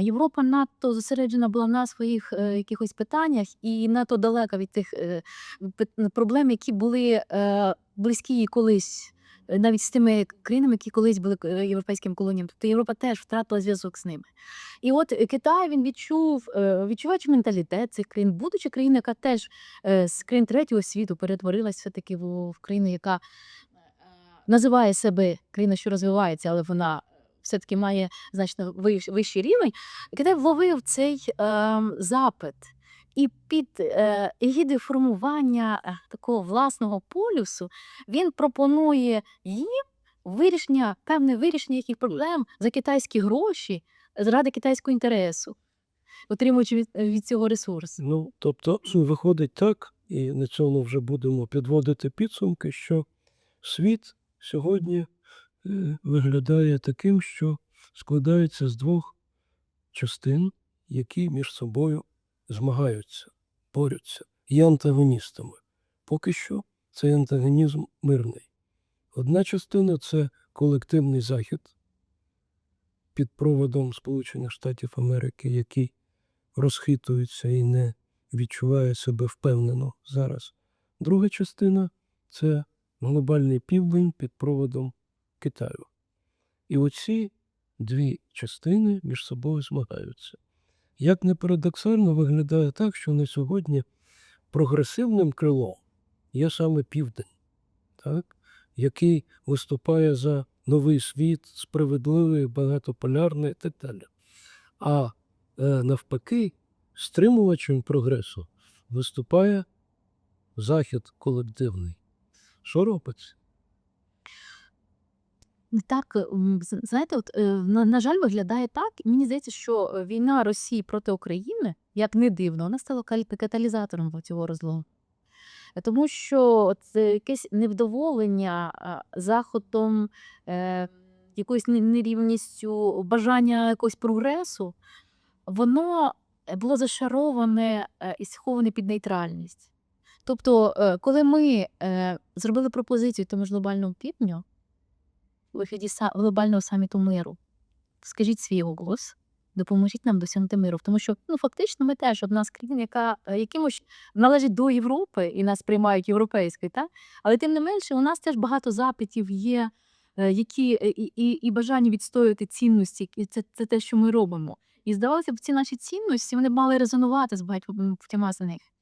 Європа надто зосереджена була на своїх е, якихось питаннях і надто далека від тих е, проблем, які були е, близькі їй колись, е, навіть з тими країнами, які колись були е, європейським колоніям. Тобто Європа теж втратила зв'язок з ними. І от Китай він відчув, е, відчуваючи менталітет цих країн, будучи країною, яка теж з країн третього світу перетворилася все-таки в, в країну, яка називає себе країна, що розвивається, але вона все-таки має значно вищ- вищий рівень. Китай вловив цей е, запит. І під е, формування е, такого власного полюсу він пропонує їм вирішення, певне вирішення їхніх проблем за китайські гроші заради китайського інтересу, отримуючи від, від цього ресурс. Ну, тобто, виходить так, і на цьому вже будемо підводити підсумки, що світ сьогодні е, виглядає таким, що складається з двох частин, які між собою змагаються, борються, є антагоністами. Поки що цей антагонізм мирний. Одна частина це колективний захід під проводом Сполучених Штатів Америки, який розхитується і не відчуває себе впевнено зараз. Друга частина це глобальний південь під проводом Китаю. І оці дві частини між собою змагаються. Як не парадоксально виглядає так, що на сьогодні прогресивним крилом є саме південь, так? який виступає за новий світ, справедливий, багатополярний і так далі. А е, навпаки, стримувачем прогресу виступає захід колективний. Що робиться? Не Так, знаєте, от, е, на, на жаль, виглядає так. Мені здається, що е, війна Росії проти України, як не дивно, вона стала каталізатором цього розлому. Тому що це якесь невдоволення заходом, е, якоюсь не- нерівністю, бажання якогось прогресу, воно е, було зашароване е, і сховане під нейтральність. Тобто, е, коли ми зробили пропозицію тому ж глобальному півдню, у вигляді глобального саміту миру. Скажіть свій голос, допоможіть нам досягнути миру. Тому що ну, фактично ми теж одна з країн, яка е, якимось належить до Європи і нас приймають європейською, та? але тим не менше, у нас теж багато запитів є, е, які е, і, і, і бажання відстоювати цінності, і це, це те, що ми робимо. І здавалося б, ці наші цінності вони мали резонувати з багатьма з них.